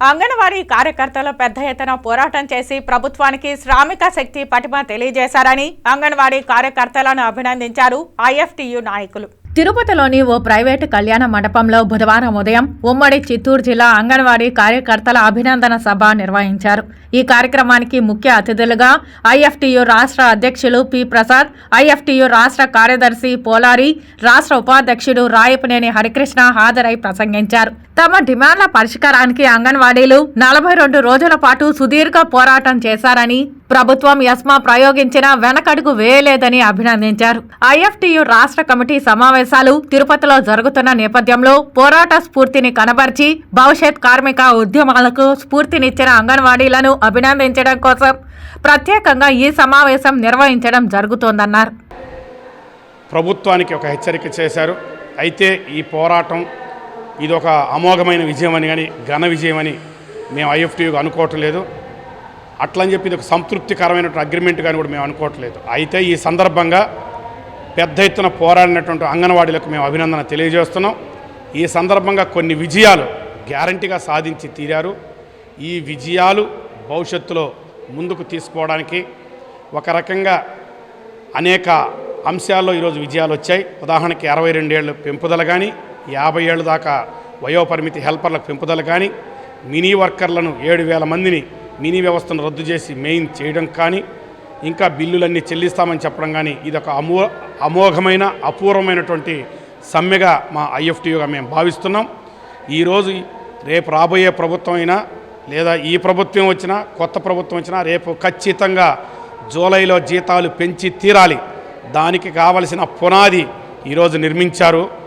అంగన్వాడీ కార్యకర్తలు పెద్ద ఎత్తున పోరాటం చేసి ప్రభుత్వానికి శ్రామిక శక్తి పటిమ తెలియజేశారని అంగన్వాడీ కార్యకర్తలను అభినందించారు ఐఎఫ్టియు నాయకులు. తిరుపతిలోని ఓ ప్రైవేటు కళ్యాణ మండపంలో బుధవారం ఉదయం ఉమ్మడి చిత్తూరు జిల్లా అంగన్వాడీ కార్యకర్తల అభినందన సభ నిర్వహించారు. ఈ కార్యక్రమానికి ముఖ్య అతిథులుగా ఐఎఫ్టియు రాష్ట్ర అధ్యక్షులు పి ప్రసాద్ ఐఎఫ్టియు రాష్ట్ర కార్యదర్శి పోలారి రాష్ట్ర ఉపాధ్యక్షుడు రాయపనేని హరికృష్ణ హాజరై ప్రసంగించారు. తమ డిమాండ్ల పరిష్కారానికి అంగన్వాడీలు నలభై రెండు రోజుల పాటు సుదీర్ఘ పోరాటం చేశారని ప్రభుత్వం యస్మా ప్రయోగించిన వెనకడుగు వేయలేదని అభినందించారు. ఐఎఫ్టియు రాష్ట్ర కమిటీ సమావేశాలు తిరుపతిలో జరుగుతున్న నేపథ్యంలో పోరాట స్ఫూర్తిని కనబర్చి భవిష్యత్ కార్మిక ఉద్యమాలకు స్ఫూర్తినిచ్చిన అంగన్వాడీలను అభినందించడం కోసం ప్రత్యేకంగా ఈ సమావేశం నిర్వహించడం జరుగుతోందన్నారు. ప్రభుత్వానికి ఒక హెచ్చరిక చేశారు. అయితే ఈ పోరాటం ఇది ఒక అమోఘమైన విజయం అని కానీ ఘన విజయం అని మేము ఐఎఫ్టీయూగా అనుకోవటం లేదు అట్లని చెప్పి ఒక సంతృప్తికరమైనటువంటి అగ్రిమెంట్ కానీ కూడా మేము అనుకోవట్లేదు. అయితే ఈ సందర్భంగా పెద్ద ఎత్తున పోరాడినటువంటి అంగన్వాడీలకు మేము అభినందన తెలియజేస్తున్నాం. ఈ సందర్భంగా కొన్ని విజయాలు గ్యారంటీగా సాధించి తీరారు. ఈ విజయాలు భవిష్యత్తులో ముందుకు తీసుకోవడానికి ఒక రకంగా అనేక అంశాల్లో ఈరోజు విజయాలు వచ్చాయి. ఉదాహరణకి అరవై రెండేళ్ళు పెంపుదల కానీ యాభై ఏళ్ళ దాకా వయోపరిమితి హెల్పర్లకు పెంపుదల కానీ మినీ వర్కర్లను ఏడు వేల మందిని మినీ వ్యవస్థను రద్దు చేసి మెయిన్ చేయడం కానీ ఇంకా బిల్లులన్నీ చెల్లిస్తామని చెప్పడం కానీ ఇది ఒక అమో అమోఘమైన అపూర్వమైనటువంటి సమ్మెగా మా ఐఎఫ్టీయుగా మేము భావిస్తున్నాం. ఈరోజు రేపు రాబోయే ప్రభుత్వం అయినా లేదా ఈ ప్రభుత్వం వచ్చినా కొత్త ప్రభుత్వం వచ్చినా రేపు ఖచ్చితంగా జూలైలో జీతాలు పెంచి తీరాలి. దానికి కావలసిన పునాది ఈరోజు నిర్మించారు.